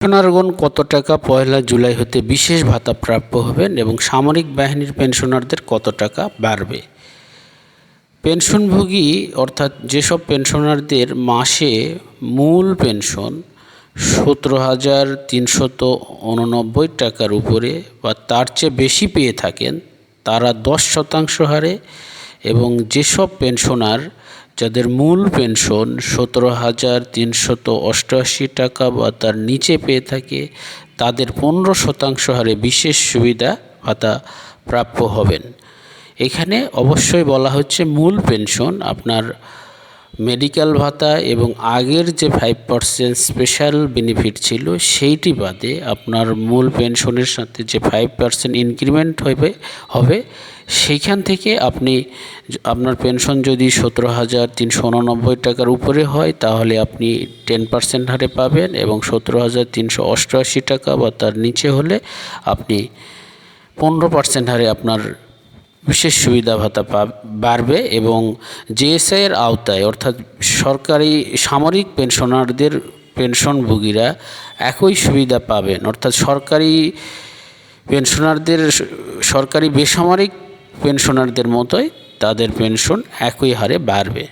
পেনশনারগণ কত টাকা পয়লা জুলাই হতে বিশেষ ভাতা প্রাপ্য হবেন এবং সামরিক বাহিনীর পেনশনারদের কত টাকা বাড়বে? পেনশনভোগী, অর্থাৎ যেসব পেনশনারদের মাসে মূল পেনশন সতেরো হাজার তিনশত উননব্বই টাকার উপরে বা তার চেয়ে বেশি পেয়ে থাকেন, তারা দশ শতাংশ হারে এবং যেসব পেনশনার যাদের মূল পেনশন সতেরো হাজার তিনশত অষ্টআশি টাকা বা তার নিচে পেয়ে থাকে, তাদের পনেরো শতাংশ হারে বিশেষ সুবিধা ভাতা প্রাপ্য হবেন। এখানে অবশ্যই বলা হচ্ছে মূল পেনশন, আপনার মেডিকেল ভাতা এবং আগের যে ফাইভ পার্সেন্ট স্পেশাল বেনিফিট ছিল, সেইটি বাদে আপনার মূল পেনশনের সাথে যে ফাইভ পার্সেন্ট ইনক্রিমেন্ট হবে হবে সেইখান থেকে আপনি আপনার পেনশন যদি সতেরো হাজার তিনশো উননব্বই টাকার উপরে হয়, তাহলে আপনি টেন পার্সেন্ট হারে পাবেন এবং সতেরো হাজার তিনশো অষ্টআশি টাকা বা তার নিচে হলে আপনি পনেরো পার্সেন্ট হারে আপনার বিশেষ সুবিধা ভাতা বাড়বে এবং জেএসআইয়ের আওতায়, অর্থাৎ সরকারি সামরিক পেনশনারদের পেনশনভোগীরা একই সুবিধা পাবেন। অর্থাৎ সরকারি পেনশনারদের সরকারি বেসামরিক পেনশনারদের মতোই তাদের পেনশন একই হারে বাড়বে।